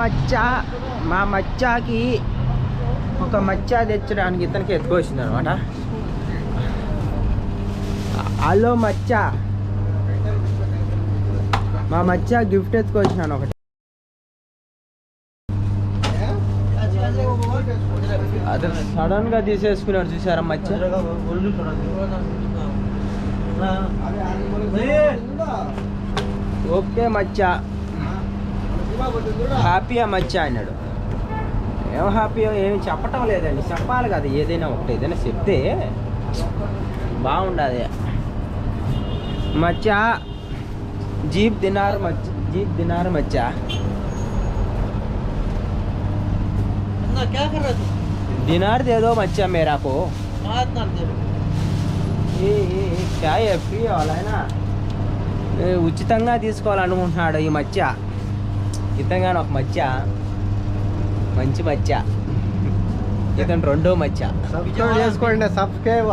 మచ్చ మా మచ్చాకి ఒక మచ్చ తెచ్చడానికి ఇతనికి ఎత్తుకొచ్చింది అనమాట హలో మచ్చ. మా మచ్చ గిఫ్ట్ ఎత్తుకొచ్చినాను ఒకటి. అది సడన్గా తీసేసుకున్నాడు చూసారా మచ్చ? ఓకే మచ్చ. హ్యాపీయా మచ్చ అన్నాడు ఏం హ్యాపీయో ఏమి చెప్పటం లేదండి చెప్పాలి కదా ఏదైనా ఒకటి ఏదైనా చెప్తే బాగుండదు మచ్చ జీప్ దినార్ మచ్చ జీప్ దినార్ మచ్చ क्या कर रहा तू दिनार दे दो मच्छा मेरा को हाथ ना दे ఏ ఏ, ఏ, क्या है ఫ్రీ వాళ్ళైనా ఉచితంగా తీసుకోవాలనుకుంటున్నాడు ఈ మధ్య ఇతంగా ఒక మధ్య మంచి మధ్య ఇతను రెండో మధ్య సబ్స్క్రైబ్ చేసుకోండి సబ్స్క్రైబ్.